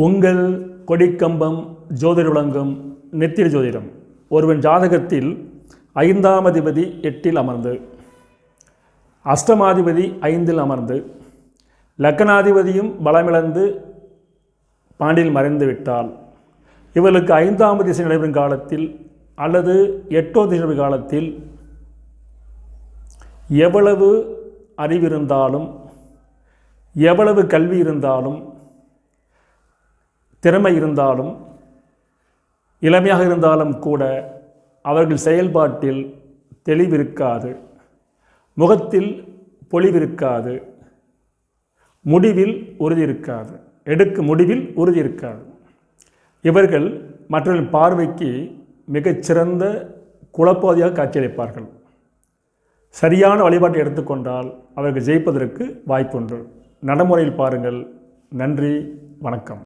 உங்கள் கொடிக்கம்பம் ஜோதிட விளங்கும் நெத்திர ஜோதிடம். ஒருவன் ஜாதகத்தில் ஐந்தாம் அதிபதி எட்டில் அமர்ந்து அஷ்டமாதிபதி ஐந்தில் அமர்ந்து லக்கணாதிபதியும் பலமிழந்து பாண்டியில் மறைந்து விட்டால் இவர்களுக்கு ஐந்தாம் திசை நடைபெறும் காலத்தில் அல்லது எட்டோ திசை காலத்தில் எவ்வளவு அறிவிருந்தாலும் எவ்வளவு கல்வி இருந்தாலும் திறமை இருந்தாலும் இளமையாக இருந்தாலும் கூட அவர்கள் செயல்பாட்டில் தெளிவிருக்காது. முகத்தில் பொலிவிருக்காது. முடிவில் உறுதி இருக்காது எடுக்கும் முடிவில் உறுதி இருக்காது இவர்கள் மற்றவர்கள் பார்வைக்கு மிகச்சிறந்த குழப்பவாதியாக காட்சியளிப்பார்கள். சரியான வழிபாட்டை எடுத்துக்கொண்டால் அவர்கள் ஜெயிப்பதற்கு வாய்ப்புண்டு. நடைமுறையில் பாருங்கள். நன்றி. வணக்கம்.